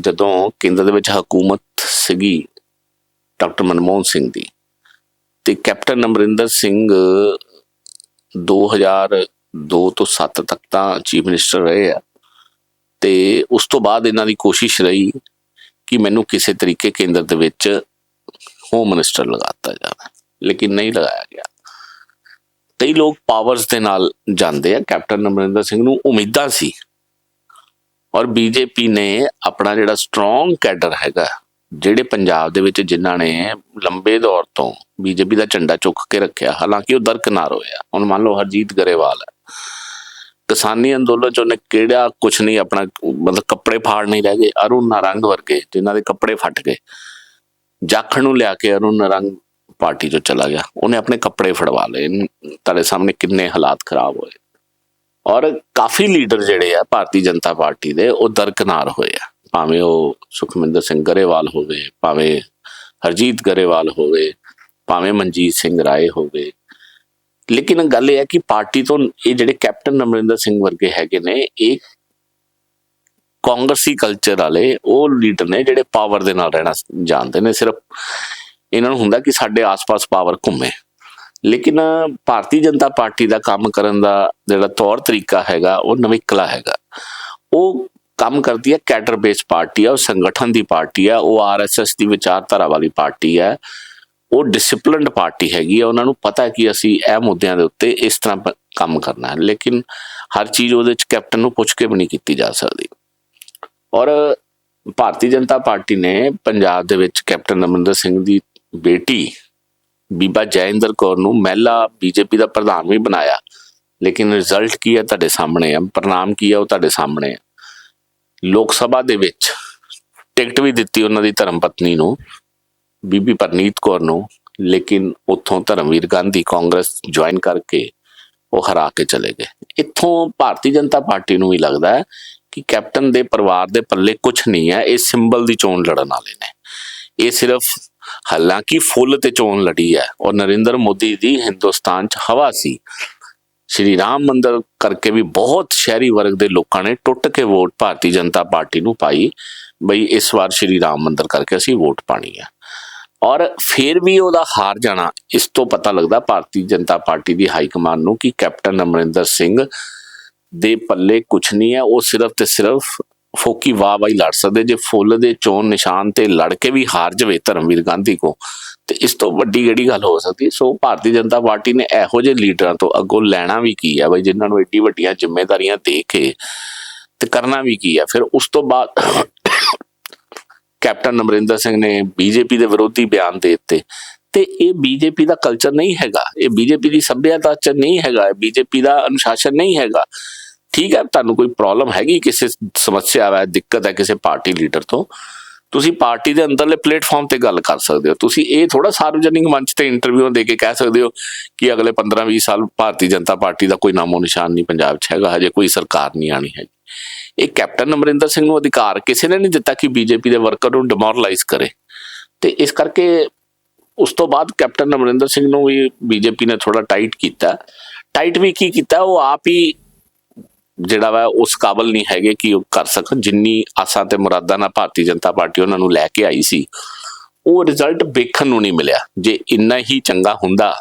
B: ਜਦੋਂ ਕੇਂਦਰ ਦੇ ਵਿੱਚ ਹਕੂਮਤ ਸੀਗੀ ਡਾਕਟਰ ਮਨਮੋਹਨ ਸਿੰਘ ਦੀ, ਤੇ ਕੈਪਟਨ ਅਮਰਿੰਦਰ ਸਿੰਘ 2002 ਤੋਂ 7 ਤੱਕ ਤਾਂ ਚੀਫ ਮਿਨਿਸਟਰ ਰਹੇ ਆ, ਤੇ ਉਸ ਤੋਂ ਬਾਅਦ ਇਹਨਾਂ ਦੀ ਕੋਸ਼ਿਸ਼ ਰਹੀ ਕਿ ਮੈਨੂੰ ਕਿਸੇ ਤਰੀਕੇ ਕੇਂਦਰ ਦੇ ਵਿੱਚ ਹੋਮ ਮਿਨਿਸਟਰ ਲਗਾਤਾ ਜਾਵੇ, ਲੇਕਿਨ ਨਹੀਂ ਲਗਾਇਆ ਗਿਆ। ਕਈ ਲੋਕ ਪਾਵਰਸ ਦੇ ਨਾਲ ਜਾਂਦੇ ਆ। ਕੈਪਟਨ ਅਮਰਿੰਦਰ ਸਿੰਘ ਨੂੰ ਉਮੀਦਾਂ ਸੀ। ਔਰ ਬੀਜੇਪੀ ਨੇ ਆਪਣਾ ਜਿਹੜਾ ਸਟਰੋਂਗ ਕੈਡਰ ਹੈਗਾ, ਜਿਹੜੇ ਪੰਜਾਬ ਦੇ ਵਿੱਚ ਜਿਨ੍ਹਾਂ ਨੇ ਲੰਬੇ ਦੌਰ ਤੋਂ ਬੀਜੇਪੀ ਦਾ ਝੰਡਾ ਚੁੱਕ ਕੇ ਰੱਖਿਆ, ਹਾਲਾਂਕਿ ਉਹ ਦਰਕਨਾਰ ਹੋਇਆ ਹੁਣ ਮੰਨ ਲਓ ਹਰਜੀਤ ਗਰੇਵਾਲ ਹੈ। ਕਿਸਾਨੀ ਅੰਦੋਲਨ ਚ ਉਹਨੇ ਕਿਹੜਾ ਕੁਛ ਨਹੀਂ ਆਪਣਾ, ਮਤਲਬ ਕੱਪੜੇ ਫਾੜ ਨਹੀਂ ਰਹਿ ਗਏ। ਅਰੁਣ ਨਾਰੰਗ ਵਰਗੇ, ਜਿਨ੍ਹਾਂ ਦੇ ਕੱਪੜੇ ਫਟ ਗਏ। ਜਾਖੜ ਨੂੰ ਲਿਆ ਕੇ ਅਰੁਣ ਨਾਰੰਗ ਪਾਰਟੀ ਚੋਂ ਚਲਾ ਗਿਆ। ਉਹਨੇ ਆਪਣੇ ਕੱਪੜੇ ਫੜਵਾ ਲਏ। ਨ- ਤੁਹਾਡੇ ਸਾਹਮਣੇ ਕਿੰਨੇ ਹਾਲਾਤ ਖਰਾਬ ਹੋਏ। ਔਰ ਕਾਫੀ ਲੀਡਰ ਜਿਹੜੇ ਆ, ਭਾਰਤੀ ਜਨਤਾ ਪਾਰਟੀ ਦੇ, ਉਹ ਦਰਕਨਾਰ ਹੋਏ ਆ। ਭਾਵੇਂ ਉਹ ਸੁਖਮਿੰਦਰ ਸਿੰਘ ਗਰੇਵਾਲ ਹੋਵੇ, ਭਾਵੇਂ ਹਰਜੀਤ ਗਰੇਵਾਲ ਹੋਵੇ, ਭਾਵੇਂ ਮਨਜੀਤ ਸਿੰਘ ਰਾਏ ਹੋਵੇ। ਲੇਕਿਨ ਗੱਲ ਇਹ ਹੈ ਕਿ ਪਾਰਟੀ ਤੋਂ ਇਹ ਜਿਹੜੇ ਕੈਪਟਨ ਅਮਰਿੰਦਰ ਸਿੰਘ ਵਰਗੇ ਹੈਗੇ ਨੇ, ਇਹ ਕਾਂਗਰਸੀ ਕਲਚਰ ਵਾਲੇ, ਉਹ ਲੀਡਰ ਨੇ ਜਿਹੜੇ ਪਾਵਰ ਦੇ ਨਾਲ ਰਹਿਣਾ ਜਾਣਦੇ ਨੇ। ਸਿਰਫ ਇਹਨਾਂ ਨੂੰ ਹੁੰਦਾ ਕਿ ਸਾਡੇ ਆਸ-ਪਾਸ ਪਾਵਰ ਘੁੰਮੇ। ਲੇਕਿਨ ਭਾਰਤੀ ਜਨਤਾ ਪਾਰਟੀ ਦਾ ਕੰਮ ਕਰਨ ਦਾ ਜਿਹੜਾ ਤੌਰ ਤਰੀਕਾ ਹੈਗਾ, ਉਹ ਨਵਿਕਲਾ ਹੈਗਾ। ਉਹ ਕੰਮ ਕਰਦੀ ਹੈ ਕੈਡਰ ਬੇਸ ਪਾਰਟੀ ਆ, ਉਹ ਸੰਗਠਨ ਦੀ ਪਾਰਟੀ ਆ, ਉਹ ਆਰਐਸਐਸ ਦੀ ਵਿਚਾਰਧਾਰਾ ਵਾਲੀ ਪਾਰਟੀ ਆ। ਉਹ ਡਿਸਪਲਿਨਡ ਪਾਰਟੀ ਹੈਗੀ ਆ, ਉਹਨਾਂ ਨੂੰ ਪਤਾ ਕਿ ਅਸੀਂ ਇਹ ਮੁੱਦਿਆਂ ਦੇ ਉੱਤੇ ਇਸ ਤਰ੍ਹਾਂ ਕੰਮ ਕਰਨਾ ਹੈ। ਲੇਕਿਨ ਹਰ ਚੀਜ਼ ਉਹਦੇ ਚ ਕੈਪਟਨ ਨੂੰ ਪੁੱਛ ਕੇ ਵੀ ਨਹੀਂ ਕੀਤੀ ਜਾ ਸਕਦੀ। ਔਰ ਭਾਰਤੀ ਜਨਤਾ ਪਾਰਟੀ ਨੇ ਪੰਜਾਬ ਦੇ ਵਿੱਚ ਕੈਪਟਨ ਅਮਰਿੰਦਰ ਸਿੰਘ ਦੀ ਬੇਟੀ ਬੀਬਾ ਜੈਇੰਦਰ ਕੌਰ ਨੂੰ ਮਹਿਲਾ ਬੀਜੇਪੀ ਦਾ ਪ੍ਰਧਾਨ ਵੀ ਬਣਾਇਆ। ਲੇਕਿਨ ਰਿਜ਼ਲਟ ਕੀ ਹੈ ਤੁਹਾਡੇ ਸਾਹਮਣੇ ਹੈ ਪ੍ਰਣਾਮ ਕੀ ਹੈ ਉਹ ਤੁਹਾਡੇ ਸਾਹਮਣੇ ਹੈ ਲੋਕ ਸਭਾ ਦੇ ਵਿੱਚ ਟਿਕਟ ਵੀ ਦਿੱਤੀ ਉਹਨਾਂ ਦੀ ਧਰਮ ਪਤਨੀ ਨੂੰ, ਬੀਬੀ ਪਰਨੀਤ ਕੌਰ ਨੂੰ, ਲੇਕਿਨ ਉੱਥੋਂ ਧਰਮਵੀਰ ਗਾਂਧੀ ਕਾਂਗਰਸ ਜੁਆਇਨ ਕਰਕੇ ਉਹ ਹਰਾ ਕੇ ਚਲੇ ਗਏ। ਇੱਥੋਂ ਭਾਰਤੀ ਜਨਤਾ ਪਾਰਟੀ ਨੂੰ ਵੀ ਲੱਗਦਾ ਹੈ ਕਿ ਕੈਪਟਨ ਦੇ ਪਰਿਵਾਰ ਦੇ ਪੱਲੇ ਕੁਝ ਨਹੀਂ ਹੈ, ਇਹ ਸਿੰਬਲ ਦੀ ਚੋਣ ਲੜਨ ਵਾਲੇ ਨੇ। ਇਹ ਸਿਰਫ ਹਾਲਾਂਕਿ ਫੁੱਲ ਤੇ ਚੋਣ ਲੜੀ ਹੈ ਔਰ ਨਰਿੰਦਰ ਮੋਦੀ ਦੀ ਹਿੰਦੁਸਤਾਨ 'ਚ ਹਵਾ ਸੀ। ਸ਼੍ਰੀ ਰਾਮ ਮੰਦਰ ਕਰਕੇ ਵੀ ਬਹੁਤ ਸ਼ਹਿਰੀ ਵਰਗ ਦੇ ਲੋਕਾਂ ਨੇ ਟੁੱਟ ਕੇ ਵੋਟ ਭਾਰਤੀ ਜਨਤਾ ਪਾਰਟੀ ਨੂੰ ਪਾਈ। ਬਈ ਇਸ ਵਾਰ ਸ਼੍ਰੀ ਰਾਮ ਮੰਦਰ ਕਰਕੇ ਅਸੀਂ ਵੋਟ ਪਾਣੀ ਹੈ ਔਰ ਫਿਰ ਵੀ ਉਹਦਾ ਹਾਰ ਜਾਣਾ, ਇਸ ਤੋਂ ਪਤਾ ਲੱਗਦਾ ਭਾਰਤੀ ਜਨਤਾ ਪਾਰਟੀ ਦੀ ਹਾਈ ਕਮਾਂਡ ਨੂੰ ਕਿ ਕੈਪਟਨ ਅਮਰਿੰਦਰ ਸਿੰਘ ਦੇ ਪੱਲੇ ਕੁਝ ਨਹੀਂ ਹੈ, ਉਹ ਸਿਰਫ ਤੇ ਸਿਰਫ ਫੋਕੀ ਵਾਹ ਵਾਹੀ ਲੜ ਸਕਦੇ। ਜੇ ਫੁੱਲ ਦੇ ਚੋਣ ਨਿਸ਼ਾਨ ਤੇ ਲੜ ਕੇ ਵੀ ਹਾਰ ਜਾਵੇ ਧਰਮਵੀਰ ਗਾਂਧੀ ਕੋ, ਤੇ ਇਸ ਤੋਂ ਵੱਡੀ ਕਿਹੜੀ ਗੱਲ ਹੋ ਸਕਦੀ ਸੋ ਭਾਰਤੀ ਜਨਤਾ ਪਾਰਟੀ ਨੇ ਇਹੋ ਜਿਹੇ ਲੀਡਰਾਂ ਤੋਂ ਅੱਗੋਂ ਲੈਣਾ ਵੀ ਕੀ ਹੈ ਬਈ, ਜਿਨ੍ਹਾਂ ਨੂੰ ਏਡੀ ਵੱਡੀਆਂ ਜ਼ਿੰਮੇਵਾਰੀਆਂ ਦੇ ਕੇ ਤੇ ਕਰਨਾ ਵੀ ਕੀ ਹੈ। ਫਿਰ ਉਸ ਤੋਂ ਬਾਅਦ ਕੈਪਟਨ ਅਮਰਿੰਦਰ ਸਿੰਘ ਨੇ ਬੀਜੇਪੀ ਦੇ ਵਿਰੋਧੀ ਬਿਆਨ ਦੇ ਦਿੱਤੇ। ਤੇ ਇਹ ਬੀਜੇਪੀ ਦਾ ਕਲਚਰ ਨਹੀਂ ਹੈਗਾ। ਇਹ ਬੀਜੇਪੀ ਦੀ ਸੱਭਿਅਤਾ ਚ ਨਹੀਂ ਹੈਗਾ। ਬੀਜੇਪੀ ਦਾ ਅਨੁਸ਼ਾਸਨ ਨਹੀਂ ਹੈਗਾ। ਠੀਕ ਹੈ, ਤੁਹਾਨੂੰ ਕੋਈ ਪ੍ਰੋਬਲਮ ਹੈਗੀ, ਕਿਸੇ ਸਮੱਸਿਆ ਹੈ, ਦਿੱਕਤ ਹੈ ਕਿਸੇ ਪਾਰਟੀ ਲੀਡਰ ਤੋਂ, ਤੁਸੀਂ ਪਾਰਟੀ ਦੇ ਅੰਦਰਲੇ ਪਲੇਟਫਾਰਮ ਤੇ ਗੱਲ ਕਰ ਸਕਦੇ ਹੋ। ਤੁਸੀਂ ਇਹ ਥੋੜਾ ਸਾਰਵਜਨਿਕ ਮੰਚ ਤੇ ਇੰਟਰਵਿਊ ਦੇ ਕੇ ਕਹਿ ਸਕਦੇ ਹੋ ਕਿ ਅਗਲੇ 15-20 ਸਾਲ ਭਾਰਤੀ ਜਨਤਾ ਪਾਰਟੀ ਦਾ ਕੋਈ ਨਾਮੋ ਨਿਸ਼ਾਨ ਨਹੀਂ ਪੰਜਾਬ 'ਚ ਹੈਗਾ, ਹਜੇ ਕੋਈ ਸਰਕਾਰ ਨਹੀਂ ਆਣੀ ਹੈ ਇਹ ਕੈਪਟਨ ਅਮਰਿੰਦਰ ਸਿੰਘ ਨੂੰ ਅਧਿਕਾਰ ਕਿਸੇ ਨੇ ਨਹੀਂ ਦਿੱਤਾ ਕਿ ਬੀਜੇਪੀ ਦੇ ਵਰਕਰ ਨੂੰ ਡਿਮੋਰਲਾਈਜ਼ ਕਰੇ। ਤੇ ਇਸ ਕਰਕੇ ਉਸ ਤੋਂ ਬਾਅਦ ਕੈਪਟਨ ਅਮਰਿੰਦਰ ਸਿੰਘ ਨੂੰ ਵੀ ਬੀਜੇਪੀ ਨੇ ਥੋੜਾ ਟਾਈਟ ਕੀਤਾ। ਟਾਈਟ ਵੀ ਕੀ ਕੀਤਾ? ਉਹ ਆਪ ਹੀ ਜਿਹੜਾ ਵਾ ਉਸ ਕਾਬਲ ਨਹੀਂ ਹੈਗੇ ਕਿ ਉਹ ਕਰ ਸਕਣ। ਜਿੰਨੀ ਆਸਾਂ ਤੇ ਮੁਰਾਦਾਂ ਨਾਲ ਭਾਰਤੀ ਜਨਤਾ ਪਾਰਟੀ ਉਹਨਾਂ ਨੂੰ ਲੈ ਕੇ ਆਈ ਸੀ, ਉਹ ਰਿਜ਼ਲਟ ਵੇਖਣ ਨੂੰ ਨਹੀਂ ਮਿਲਿਆ। ਜੇ ਇੰਨਾ ਹੀ ਚੰਗਾ ਹੁੰਦਾ,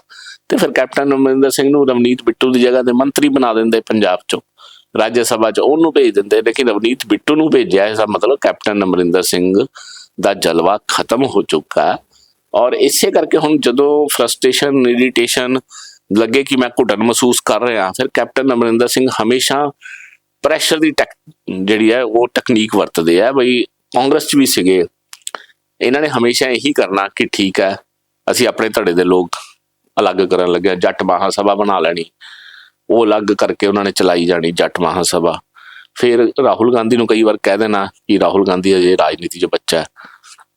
B: ਤੇ ਫਿਰ ਕੈਪਟਨ ਅਮਰਿੰਦਰ ਸਿੰਘ ਨੂੰ ਰਵਨੀਤ ਬਿੱਟੂ ਦੀ ਜਗ੍ਹਾ ਤੇ ਮੰਤਰੀ ਬਣਾ ਦਿੰਦੇ ਪੰਜਾਬ ਚੋਂ, ਰਾਜ ਸਭਾ ਚ ਉਹਨੂੰ ਭੇਜ ਦਿੰਦੇ, ਲੇਕਿਨ ਰਵਨੀਤ ਬਿੱਟੂ ਨੂੰ ਭੇਜਿਆ ਇਸ ਦਾ ਮਤਲਬ ਕੈਪਟਨ ਅਮਰਿੰਦਰ ਸਿੰਘ ਦਾ ਜਲਵਾ ਖਤਮ ਹੋ ਚੁੱਕਾ। ਔਰ ਇਸੇ ਕਰਕੇ ਹੁਣ ਜਦੋਂ ਫਰਸਟ੍ਰੇਸ਼ਨ ਇਰੀਟੇਸ਼ਨ ਲੱਗੇ ਕਿ ਮੈਂ ਘੁਟਨ ਮਹਿਸੂਸ ਕਰ ਰਿਹਾ ਫਿਰ ਕੈਪਟਨ ਅਮਰਿੰਦਰ ਸਿੰਘ ਹਮੇਸ਼ਾ ਪ੍ਰੈਸ਼ਰ ਦੀ ਟੈਕ ਜਿਹੜੀ ਹੈ, ਉਹ ਟੈਕਨੀਕ ਵਰਤਦੇ ਆ। ਬਈ ਕਾਂਗਰਸ 'ਚ ਵੀ ਸੀਗੇ। ਇਹਨਾਂ ਨੇ ਹਮੇਸ਼ਾ ਇਹੀ ਕਰਨਾ ਕਿ ਠੀਕ ਹੈ, ਅਸੀਂ ਆਪਣੇ ਧੜੇ ਦੇ ਲੋਕ ਅਲੱਗ ਕਰਨ ਲੱਗੇ ਜੱਟ ਮਹਾਸਭਾ ਬਣਾ ਲੈਣੀ। ਉਹ ਅਲੱਗ ਕਰਕੇ ਉਹਨਾਂ ਨੇ ਚਲਾਈ ਜਾਣੀ ਜੱਟ ਮਹਾਸਭਾ। ਫਿਰ ਰਾਹੁਲ ਗਾਂਧੀ ਨੂੰ ਕਈ ਵਾਰ ਕਹਿ ਦੇਣਾ ਕਿ ਰਾਹੁਲ ਗਾਂਧੀ ਅਜੇ ਰਾਜਨੀਤੀ 'ਚ ਬੱਚਾ ਹੈ।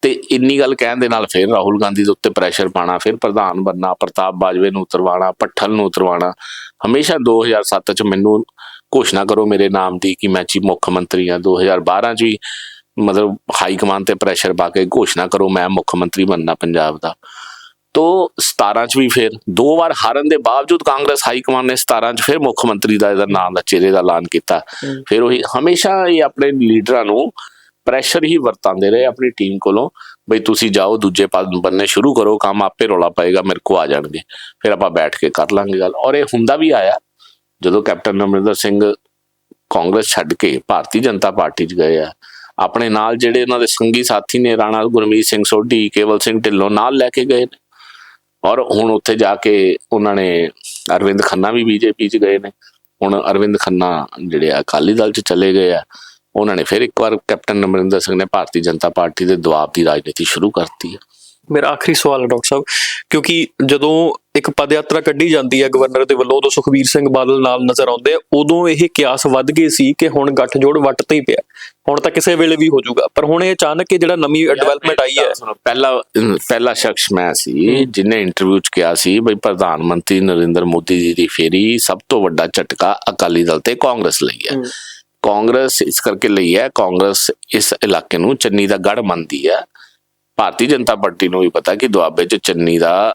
B: ਤੇ ਇੰਨੀ ਗੱਲ ਕਹਿਣ ਦੇ ਨਾਲ ਫਿਰ ਰਾਹੁਲ ਗਾਂਧੀ ਦੇ ਉੱਤੇ ਪ੍ਰੈਸ਼ਰ ਪਾਣਾ ਫਿਰ ਪ੍ਰਧਾਨ ਬੰਨਾ ਪ੍ਰਤਾਪ ਬਾਜਵੇ ਨੂੰ ਉਤਰਵਾਣਾ ਪੱਠਲ ਨੂੰ ਉਤਰਵਾਣਾ ਹਮੇਸ਼ਾ 2007 ਚ ਮੈਨੂੰ ਘੋਸ਼ਣਾ ਕਰੋ ਮੇਰੇ ਨਾਮ ਦੀ ਕਿ ਮੈਂ ਚੀਫ ਮੁੱਖ ਮੰਤਰੀ ਹਾਂ। 2012 ਚ ਵੀ ਮਤਲਬ ਹਾਈ ਕਮਾਂਡ ਤੇ ਪ੍ਰੈਸ਼ਰ ਪਾ ਕੇ ਘੋਸ਼ਣਾ ਕਰੋ ਮੈਂ ਮੁੱਖ ਮੰਤਰੀ ਬਣਨਾ ਪੰਜਾਬ ਦਾ। ਤੋ 17 ਚ ਵੀ ਫਿਰ ਦੋ ਵਾਰ ਹਾਰਨ ਦੇ ਬਾਵਜੂਦ ਕਾਂਗਰਸ ਹਾਈ ਕਮਾਂਡ ਨੇ 17 ਚ ਫਿਰ ਮੁੱਖ ਮੰਤਰੀ ਦਾ ਇਹਦਾ ਨਾਮ ਦਾ ਚਿਹਰੇ ਦਾ ਐਲਾਨ ਕੀਤਾ। ਫਿਰ ਉਹੀ ਹਮੇਸ਼ਾ ਇਹ ਆਪਣੇ ਲੀਡਰਾਂ ਨੂੰ ਪ੍ਰੈਸ਼ਰ ਹੀ ਵਰਤਾਂਦੇ ਰਹੇ ਆਪਣੀ ਟੀਮ ਕੋਲੋਂ, ਬਈ ਤੁਸੀਂ ਜਾਓ, ਦੂਜੇ ਪਾਸੇ ਬੰਨੇ ਸ਼ੁਰੂ ਕਰੋ, ਕੰਮ ਆਪੇ ਰੋਲਾ ਪਏਗਾ, ਮੇਰੇ ਕੋ ਆ ਜਾਣਗੇ। ਫਿਰ ਆਪਾਂ ਬੈਠ ਕੇ ਕਰ ਲਾਂਗੇ ਗੱਲ। ਔਰ ਇਹ ਹੁੰਦਾ ਵੀ ਆਇਆ, ਜਦੋਂ ਕੈਪਟਨ ਅਮਰਿੰਦਰ ਸਿੰਘ ਕਾਂਗਰਸ ਛੱਡ ਕੇ ਭਾਰਤੀ ਜਨਤਾ ਪਾਰਟੀ 'ਚ ਗਏ ਆ, ਆਪਣੇ ਨਾਲ ਜਿਹੜੇ ਉਹਨਾਂ ਦੇ ਸੰਗੀ ਸਾਥੀ ਨੇ, ਰਾਣਾ ਗੁਰਮੀਤ ਸਿੰਘ ਸੋਢੀ, ਕੇਵਲ ਸਿੰਘ ਢਿੱਲੋਂ ਨਾਲ ਲੈ ਕੇ ਗਏ ਨੇ। ਔਰ ਹੁਣ ਉੱਥੇ ਜਾ ਕੇ ਉਹਨਾਂ ਨੇ ਅਰਵਿੰਦ ਖੰਨਾ ਵੀ ਬੀਜੇਪੀ 'ਚ ਗਏ ਨੇ। ਹੁਣ ਅਰਵਿੰਦ ਖੰਨਾ ਜਿਹੜੇ ਆ ਅਕਾਲੀ ਦਲ 'ਚ ਚਲੇ ਗਏ ਆ। ਉਹਨਾਂ ਨੇ ਫਿਰ ਇੱਕ ਵਾਰ ਕੈਪਟਨ ਅਮਰਿੰਦਰ ਸਿੰਘ ਨੇ ਭਾਰਤੀ ਜਨਤਾ ਪਾਰਟੀ ਦੇ ਦਬਾਅ ਦੀ ਰਾਜਨੀਤੀ ਸ਼ੁਰੂ ਕਰਤੀ ਹੈ।
A: ਮੇਰਾ ਆਖਰੀ ਸਵਾਲ ਹੈ ਡਾਕਟਰ ਸਾਹਿਬ ਕਿਉਂਕਿ ਜਦੋਂ ਇੱਕ ਪਦ ਯਾਤਰਾ ਕੱਢੀ ਜਾਂਦੀ ਹੈ ਗਵਰਨਰ ਦੇ ਵੱਲੋਂ ਉਦੋਂ ਸੁਖਬੀਰ ਸਿੰਘ ਬਾਦਲ ਨਾਲ ਨਜ਼ਰ ਆਉਂਦੇ ਆ, ਉਦੋਂ ਇਹ ਕਿਆਸ ਵੱਧ ਗਏ ਸੀ ਕਿ ਹੁਣ ਗੱਠਜੋੜ ਵੱਟ ਤੇ ਹੀ ਪਿਆ। ਹੁਣ ਤਾਂ ਕਿਸੇ ਵੇਲੇ ਵੀ ਹੋ ਜਾਊਗਾ ਪਰ ਹੁਣ ਇਹ ਅਚਾਨਕ ਇਹ ਜਿਹੜਾ ਨਵੀਂ ਡਿਵੈਲਪਮੈਂਟ ਆਈ ਹੈ
B: ਪਹਿਲਾ ਪਹਿਲਾ ਸ਼ਖਸ ਮੈਂ ਸੀ ਜਿਨੇ ਇੰਟਰਵਿਊ ਚ ਕਿਹਾ ਸੀ ਬਈ ਪ੍ਰਧਾਨ ਮੰਤਰੀ ਨਰਿੰਦਰ ਮੋਦੀ ਜੀ ਦੀ ਫੇਰੀ ਸਭ ਤੋਂ ਵੱਡਾ ਝਟਕਾ ਅਕਾਲੀ ਦਲ ਤੇ ਕਾਂਗਰਸ ਲਈ ਹੈ। ਕਾਂਗਰਸ ਇਸ ਕਰਕੇ ਲਈ ਹੈ ਕਾਂਗਰਸ ਇਸ ਇਲਾਕੇ ਨੂੰ ਚੰਨੀ ਦਾ ਗੜ ਮੰਨਦੀ ਹੈ। ਭਾਰਤੀ ਜਨਤਾ ਪਾਰਟੀ ਨੂੰ ਵੀ ਪਤਾ ਕਿ ਦੁਆਬੇ ਚ ਚੰਨੀ ਦਾ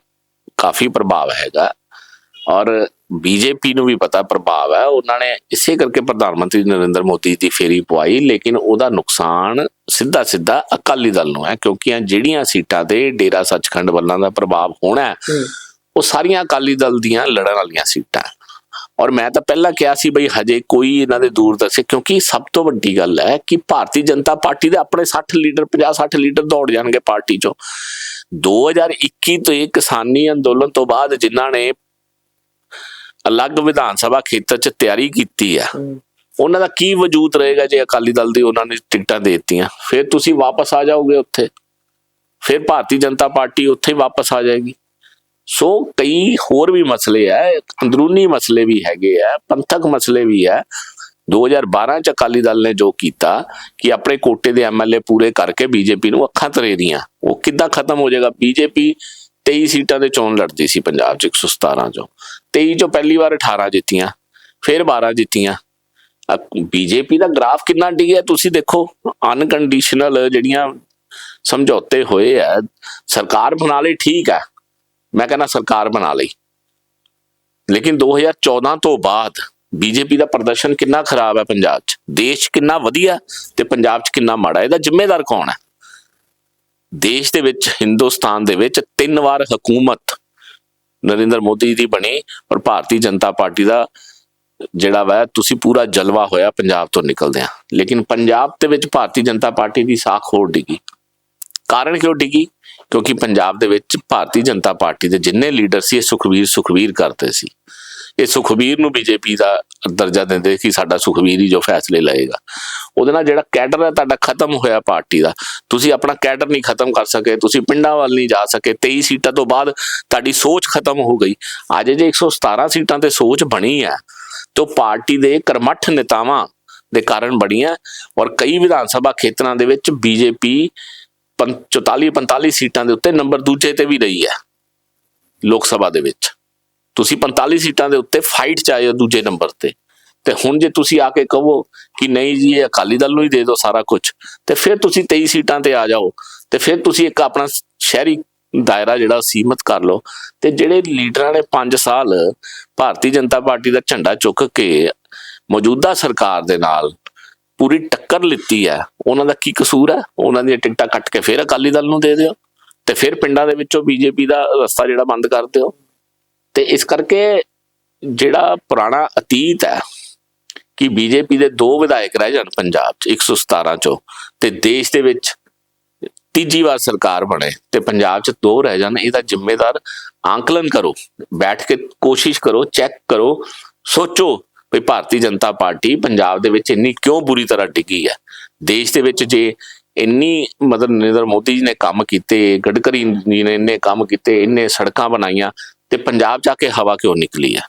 B: ਕਾਫੀ ਪ੍ਰਭਾਵ ਹੈਗਾ ਔਰ ਬੀਜੇਪੀ ਨੂੰ ਵੀ ਪਤਾ ਪ੍ਰਭਾਵ ਹੈ। ਉਹਨਾਂ ਨੇ ਇਸੇ ਕਰਕੇ ਪ੍ਰਧਾਨ ਮੰਤਰੀ ਨਰਿੰਦਰ ਮੋਦੀ ਦੀ ਫੇਰੀ ਪਵਾਈ ਲੇਕਿਨ ਉਹਦਾ ਨੁਕਸਾਨ ਸਿੱਧਾ ਸਿੱਧਾ ਅਕਾਲੀ ਦਲ ਨੂੰ ਹੈ ਕਿਉਂਕਿ ਇਹ ਜਿਹੜੀਆਂ ਸੀਟਾਂ ਤੇ ਡੇਰਾ ਸੱਚਖੰਡ ਵੱਲਾਂ ਦਾ ਪ੍ਰਭਾਵ ਹੋਣਾ ਉਹ ਸਾਰੀਆਂ ਅਕਾਲੀ ਦਲ ਦੀਆਂ ਲੜਨ ਵਾਲੀਆਂ ਸੀਟਾਂ। ਔਰ ਮੈਂ ਤਾਂ ਪਹਿਲਾਂ ਕਿਹਾ ਸੀ ਬਈ ਹਜੇ ਕੋਈ ਇਹਨਾਂ ਦੇ ਦੂਰਦਰਸ਼ੀ ਕਿਉਂਕਿ ਸਭ ਤੋਂ ਵੱਡੀ ਗੱਲ ਹੈ ਕਿ ਭਾਰਤੀ ਜਨਤਾ ਪਾਰਟੀ ਦੇ ਆਪਣੇ 60 ਲੀਡਰ 50 60 ਲੀਡਰ ਦੌੜ ਜਾਣਗੇ ਪਾਰਟੀ ਚੋਂ। 2021 ਤੋਂ ਇਹ ਕਿਸਾਨੀ ਅੰਦੋਲਨ ਤੋਂ ਬਾਅਦ ਜਿਨ੍ਹਾਂ ਨੇ ਅਲੱਗ ਵਿਧਾਨ ਸਭਾ ਖੇਤਰ 'ਚ ਤਿਆਰੀ ਕੀਤੀ ਆ ਉਹਨਾਂ ਦਾ ਕੀ ਵਜੂਦ ਰਹੇਗਾ ਜੇ ਅਕਾਲੀ ਦਲ ਦੀ ਉਹਨਾਂ ਨੇ ਟਿਕਟਾਂ ਦੇ ਦਿੱਤੀਆਂ? ਫਿਰ ਤੁਸੀਂ ਵਾਪਸ ਆ ਜਾਓਗੇ ਉੱਥੇ। ਫਿਰ ਭਾਰਤੀ ਜਨਤਾ ਪਾਰਟੀ ਉੱਥੇ ਵਾਪਸ ਆ ਜਾਏਗੀ। ਸੋ ਕਈ ਹੋਰ ਵੀ ਮਸਲੇ ਹੈ ਅੰਦਰੂਨੀ ਮਸਲੇ ਵੀ ਹੈਗੇ ਆ, ਪੰਥਕ ਮਸਲੇ ਵੀ ਆ। 2012 ਚ ਅਕਾਲੀ ਦਲ ਨੇ ਜੋ ਕੀਤਾ ਕਿ ਆਪਣੇ ਕੋਟੇ ਦੇ ਐਮਐਲਏ ਪੂਰੇ ਕਰਕੇ ਬੀਜੇਪੀ ਨੂੰ ਅੱਖਾਂ ਤਰੇ ਦੀਆਂ। ਉਹ ਕਿੱਦਾਂ ਖਤਮ ਹੋ ਜਾਏਗਾ? ਬੀਜੇਪੀ 23 ਸੀਟਾਂ ਦੇ ਚੋਣ ਲੜਦੀ ਸੀ ਪੰਜਾਬ 'ਚ 117 ਚੋਂ। 23 ਚੋਂ ਪਹਿਲੀ ਵਾਰ 18 ਜਿੱਤੀਆਂ, ਫਿਰ 12 ਜਿੱਤੀਆਂ। ਬੀਜੇਪੀ ਦਾ ਗ੍ਰਾਫ ਕਿੰਨਾ ਡਿੱਗਿਆ ਤੁਸੀਂ ਦੇਖੋ ਅਨਕੰਡੀਸ਼ਨਲ ਜਿਹੜੀਆਂ ਸਮਝੌਤੇ ਹੋਏ ਆ, ਸਰਕਾਰ ਬਣਾ ਲਈ ਠੀਕ ਹੈ। ਮੈਂ ਕਹਿੰਦਾ ਸਰਕਾਰ ਬਣਾ ਲਈ। ਲੇਕਿਨ 2014 ਤੋਂ ਬਾਅਦ ਬੀਜੇਪੀ ਦਾ ਪ੍ਰਦਰਸ਼ਨ ਕਿੰਨਾ ਖਰਾਬ ਹੈ ਪੰਜਾਬ 'ਚ? ਦੇਸ਼ ਕਿੰਨਾ ਵਧੀਆ ਤੇ ਪੰਜਾਬ 'ਚ ਕਿੰਨਾ ਮਾੜਾ ਇਹਦਾ ਜ਼ਿੰਮੇਦਾਰ ਕੌਣ ਹੈ? ਦੇਸ਼ ਦੇ ਵਿੱਚ, ਹਿੰਦੁਸਤਾਨ ਦੇ ਵਿੱਚ ਤਿੰਨ ਵਾਰ ਹਕੂਮਤ ਨਰਿੰਦਰ ਮੋਦੀ ਦੀ ਬਣੀ ਔਰ ਭਾਰਤੀ ਜਨਤਾ ਪਾਰਟੀ ਦਾ ਜਿਹੜਾ ਵਾ, ਤੁਸੀਂ ਪੂਰਾ ਜਲਵਾ ਹੋਇਆ ਪੰਜਾਬ ਤੋਂ ਨਿਕਲਦੇ ਆ ਲੇਕਿਨ ਪੰਜਾਬ ਦੇ ਵਿੱਚ ਭਾਰਤੀ ਜਨਤਾ ਪਾਰਟੀ ਦੀ ਸਾਖ ਹੋਰ ਡਿੱਗੀ। ਕਾਰਨ ਕਿਉਂ ਡਿੱਗੀ? ਕਿਉਂਕਿ ਪੰਜਾਬ ਦੇ ਵਿੱਚ ਭਾਰਤੀ ਜਨਤਾ ਪਾਰਟੀ ਦੇ ਜਿੰਨੇ ਲੀਡਰ ਸੀ, ਇਹ ਸੁਖਵੀਰ ਸੁਖਵੀਰ ਕਰਦੇ ਸੀ। ਇਹ ਸੁਖਵੀਰ ਨੂੰ ਬੀਜੇਪੀ ਦਾ ਦਰਜਾ ਦਿੰਦੇ ਕਿ ਸਾਡਾ ਸੁਖਵੀਰ ਹੀ ਜੋ ਫੈਸਲੇ ਲਏਗਾ। ਉਹਦੇ ਨਾਲ ਜਿਹੜਾ ਕੈਡਰ ਹੈ, ਤੁਹਾਡਾ ਖਤਮ ਹੋਇਆ ਪਾਰਟੀ ਦਾ। ਤੁਸੀਂ ਆਪਣਾ ਕੈਡਰ ਨਹੀਂ ਖਤਮ ਕਰ ਸਕੇ, ਤੁਸੀਂ ਪਿੰਡਾਂ ਵੱਲ ਨਹੀਂ ਜਾ ਸਕੇ। 23 ਸੀਟਾਂ ਤੋਂ ਬਾਅਦ ਤੁਹਾਡੀ ਸੋਚ ਖਤਮ ਹੋ ਗਈ। ਅੱਜ ਜੇ 117 ਸੀਟਾਂ ਤੇ ਸੋਚ ਬਣੀ ਹੈ, ਤੋਂ ਪਾਰਟੀ ਦੇ ਕਰਮਠ ਨੇਤਾਵਾਂ ਦੇ ਕਾਰਨ ਬੜੀਆਂ ਔਰ ਕਈ ਵਿਧਾਨ ਸਭਾ ਖੇਤਰਾਂ ਦੇ ਵਿੱਚ ਬੀਜੇਪੀ 44 45 ਸੀਟਾਂ ਦੇ ਉੱਤੇ ਨੰਬਰ ਦੂਜੇ ਤੇ ਵੀ ਰਹੀ ਹੈ ਲੋਕ ਸਭਾ ਦੇ ਵਿੱਚ। ਤੁਸੀਂ 45 ਸੀਟਾਂ ਦੇ ਉੱਤੇ ਫਾਈਟ ਚ ਆਏ ਹੋ ਦੂਜੇ ਨੰਬਰ ਤੇ। ਤੇ ਹੁਣ ਜੇ ਤੁਸੀਂ ਆ ਕੇ ਕਹੋ ਕਿ ਨਹੀਂ ਜੀ, ਇਹ ਅਕਾਲੀ ਦਲ ਨੂੰ ਹੀ ਦੇ ਦਿਓ ਸਾਰਾ ਕੁਝ ਤੇ ਫਿਰ ਤੁਸੀਂ 23 ਸੀਟਾਂ ਤੇ ਆ ਜਾਓ। ਤੇ ਫਿਰ ਤੁਸੀਂ ਇੱਕ ਆਪਣਾ ਸ਼ਹਿਰੀ ਦਾਇਰਾ ਜਿਹੜਾ ਸੀਮਤ ਕਰ ਲਓ। ਤੇ ਜਿਹੜੇ ਲੀਡਰਾਂ ਨੇ 5 ਸਾਲ ਭਾਰਤੀ ਜਨਤਾ ਪਾਰਟੀ ਦਾ ਝੰਡਾ ਚੁੱਕ ਕੇ ਮੌਜੂਦਾ ਸਰਕਾਰ ਦੇ ਨਾਲ ਪੂਰੀ ਟੱਕਰ ਲਿੱਤੀ ਹੈ। ਉਹਨਾਂ ਦਾ ਕੀ ਕਸੂਰ ਹੈ? ਉਹਨਾਂ ਦੀਆਂ ਟਿਕਟਾਂ ਕੱਟ ਕੇ ਫਿਰ ਅਕਾਲੀ ਦਲ ਨੂੰ ਦੇ ਦਿਓ ਤੇ ਫਿਰ ਪਿੰਡਾਂ ਦੇ ਵਿੱਚੋਂ ਬੀਜੇਪੀ ਦਾ ਰਸਤਾ ਜਿਹੜਾ ਬੰਦ ਕਰ ਦਿਓ। ਤੇ ਇਸ ਕਰਕੇ ਜਿਹੜਾ ਪੁਰਾਣਾ ਅਤੀਤ ਹੈ ਕਿ ਬੀਜੇਪੀ ਦੇ ਦੋ ਵਿਧਾਇਕ ਰਹਿ ਜਾਣ ਪੰਜਾਬ 'ਚ 117 ਚੋਂ ਤੇ ਦੇਸ਼ ਦੇ ਵਿੱਚ ਤੀਜੀ ਵਾਰ ਸਰਕਾਰ ਬਣੇ ਤੇ ਪੰਜਾਬ 'ਚ ਦੋ ਰਹਿ ਜਾਣ, ਇਹਦਾ ਜ਼ਿੰਮੇਦਾਰ ਆਂਕਲਨ ਕਰੋ। ਬੈਠ ਕੇ ਕੋਸ਼ਿਸ਼ ਕਰੋ, ਚੈੱਕ ਕਰੋ, ਸੋਚੋ ਵੀ ਭਾਰਤੀ ਜਨਤਾ ਪਾਰਟੀ ਪੰਜਾਬ ਦੇ ਵਿੱਚ ਇੰਨੀ ਕਿਉਂ ਬੁਰੀ ਤਰ੍ਹਾਂ ਡਿੱਗੀ ਹੈ ਦੇਸ਼ ਦੇ ਵਿੱਚ ਜੇ ਇੰਨੀ ਮਤਲਬ ਨਰਿੰਦਰ ਮੋਦੀ ਜੀ ਨੇ ਕੰਮ ਕੀਤੇ, ਗਡਕਰੀ ਜੀ ਨੇ ਇੰਨੇ ਕੰਮ ਕੀਤੇ, ਇੰਨੇ ਸੜਕਾਂ ਬਣਾਈਆਂ ਤੇ ਪੰਜਾਬ ਜਾ ਕੇ ਹਵਾ ਕਿਉਂ ਨਿਕਲੀ ਹੈ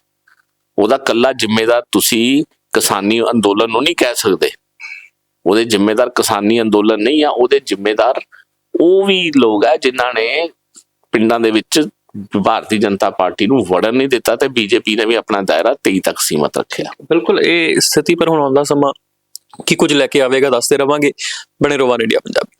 B: ਉਹਦਾ ਕੱਲਾ ਜ਼ਿੰਮੇਦਾਰ ਤੁਸੀਂ ਕਿਸਾਨੀ ਅੰਦੋਲਨ ਨੂੰ ਨਹੀਂ ਕਹਿ ਸਕਦੇ। ਉਹਦੇ ਜ਼ਿੰਮੇਦਾਰ ਕਿਸਾਨੀ ਅੰਦੋਲਨ ਨਹੀਂ ਆ, ਉਹਦੇ ਜ਼ਿੰਮੇਦਾਰ ਉਹ ਵੀ ਲੋਕ ਆ ਜਿਨ੍ਹਾਂ ਨੇ ਪਿੰਡਾਂ ਦੇ ਵਿੱਚ ਭਾਰਤੀ ਜਨਤਾ ਪਾਰਟੀ ਨੂੰ ਵੜਨ ਨਹੀਂ ਦਿੱਤਾ ਤੇ ਬੀਜੇਪੀ ਨੇ ਵੀ ਆਪਣਾ ਦਾਇਰਾ 23 ਤੱਕ ਸੀਮਤ ਰੱਖਿਆ।
A: ਬਿਲਕੁਲ, ਇਹ ਸਥਿਤੀ ਪਰ ਹੁਣ ਆਉਂਦਾ ਸਮਾਂ ਕੀ ਕੁਝ ਲੈ ਕੇ ਆਵੇਗਾ, ਦੱਸਦੇ ਰਵਾਂਗੇ। ਬਣੇ ਰੋਵਾਨ ਇੰਡੀਆ ਪੰਜਾਬੀ।